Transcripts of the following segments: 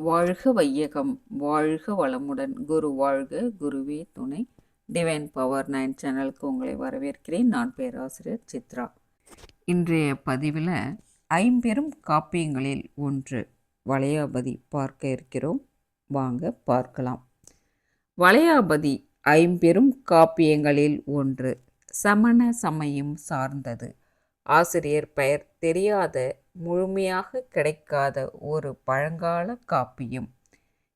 வாழ்க வையகம் வாழ்க வளமுடன். குரு வாழ்க குருவே துணை. டிவைன் பவர் நைன் சேனலுக்கு உங்களை வரவேற்கிறேன். நான் பேராசிரியர் சித்ரா. இன்றைய பதிவில் ஐம்பெரும் காப்பியங்களில் ஒன்று வளையாபதி பார்க்க இருக்கிறோம். வாங்க பார்க்கலாம். வளையாபதி ஐம்பெரும் காப்பியங்களில் ஒன்று சமண சமயம் சார்ந்தது. ஆசிரியர் பெயர் தெரியாத முழுமையாக கிடைக்காத ஒரு பழங்கால காப்பியம்.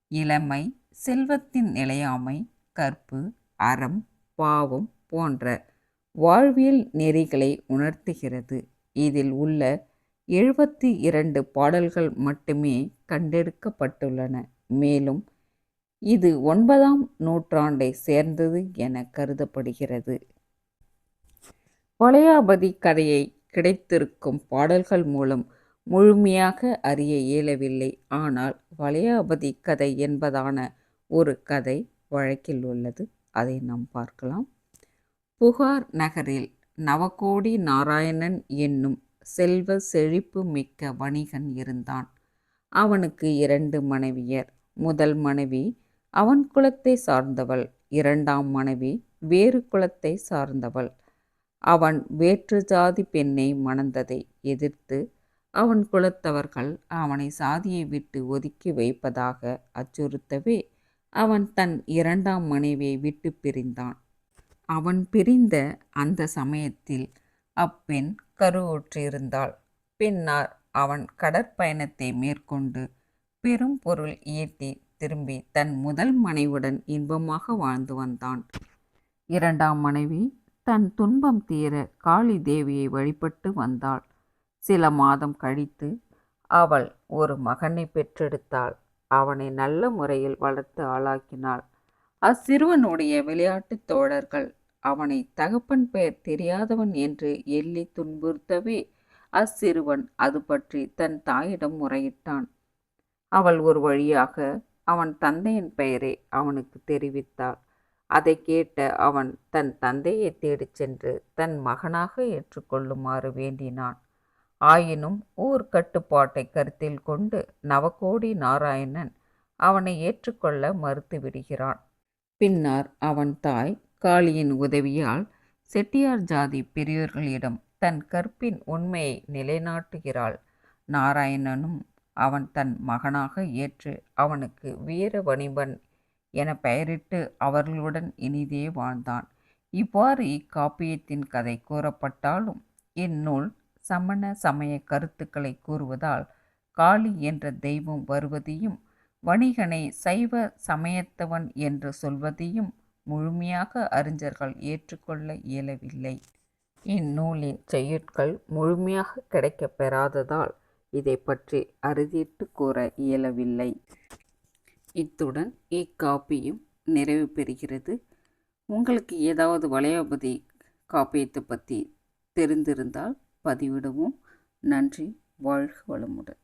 இளமை செல்வத்தின் நிலையாமை கற்பு அறம் பாவம் போன்ற வாழ்வியல் நெறிகளை உணர்த்துகிறது. இதில் உள்ள எழுபத்தி இரண்டு பாடல்கள் மட்டுமே கண்டெடுக்கப்பட்டுள்ளன. மேலும் இது ஒன்பதாம் நூற்றாண்டை சேர்ந்தது என கருதப்படுகிறது. வளையாபதி கதையை கிடைத்திருக்கும் பாடல்கள் மூலம் முழுமையாக அறிய இயலவில்லை. ஆனால் வளையாபதி கதை என்பதான ஒரு கதை வழக்கில் உள்ளது. அதை நாம் பார்க்கலாம். புகார் நகரில் நவகோடி நாராயணன் என்னும் செல்வ செழிப்பு மிக்க வணிகன் இருந்தான். அவனுக்கு இரண்டு மனைவியர். முதல் மனைவி அவன் குலத்தை சார்ந்தவள். இரண்டாம் மனைவி வேறு குலத்தை சார்ந்தவள். அவன் வேற்று ஜாதி பெண்ணை மணந்ததை எதிர்த்து அவன் குலத்தவர்கள் அவனை சாதியை விட்டு ஒதுக்கி வைப்பதாக அச்சுறுத்தவே அவன் தன் இரண்டாம் மனைவியை விட்டு பிரிந்தான். அவன் பிரிந்த அந்த சமயத்தில் அப்பெண் கருவுற்றிருந்தாள். பின்னர் அவன் கடற்பயணத்தை மேற்கொண்டு பெரும் பொருள் ஈட்டி திரும்பி தன் முதல் மனைவுடன் இன்பமாக வாழ்ந்து வந்தான். இரண்டாம் மனைவி தன் துன்பம் தீர காளி தேவியை வழிபட்டு வந்தாள். சில மாதம் கழித்து அவள் ஒரு மகனை பெற்றெடுத்தாள். அவனை நல்ல முறையில் வளர்த்து ஆளாக்கினாள். அச்சிறுவனுடைய விளையாட்டுத் தோழர்கள். அவனை தகப்பன் பெயர் தெரியாதவன் என்று எள்ளி துன்புறுத்தவே அச்சிறுவன் அது பற்றி தன் தாயிடம் முறையிட்டான். அவள் ஒரு வழியாக அவன் தந்தையின் பெயரை அவனுக்கு தெரிவித்தாள். அதை கேட்ட அவன் தன் தந்தையை தேடிச் சென்று தன் மகனாக ஏற்றுக்கொள்ளுமாறு வேண்டினான். ஆயினும் ஊர் கட்டுப்பாட்டை கருத்தில் கொண்டு நவகோடி நாராயணன் அவனை ஏற்றுக்கொள்ள மறுத்துவிடுகிறான் பின்னர் அவன் தாய் காளியின் உதவியால் செட்டியார் ஜாதி பெரியோர்களிடம் தன் கற்பின் உண்மையை நிலைநாட்டுகிறாள். நாராயணனும் அவன் தன் மகனாக ஏற்று அவனுக்கு வீர வணிபன் என பெயரிட்டு அவர்களுடன் இனிதே வாழ்ந்தான். இவ்வாறு இக்காப்பியத்தின் கதை கூறப்பட்டாலும் இந்நூல் சமண சமய கருத்துக்களை கூறுவதால் காளி என்ற தெய்வம் வருவதையும் வணிகனை சைவ சமயத்தவன் என்று சொல்வதையும் முழுமையாக அறிஞர்கள் ஏற்றுக்கொள்ள இயலவில்லை. இந்நூலின் செய்யுட்கள் முழுமையாக கிடைக்கப் பெறாததால் இதை பற்றி அறுதிட்டு கூற இயலவில்லை. இத்துடன் e இக்காப்பியும் நிறைவு பெறுகிறது. உங்களுக்கு ஏதாவது வளையாபதி காப்பியத்தை பற்றி தெரிந்திருந்தால் பதிவிடவும். நன்றி. வாழ்க வளமுடன்.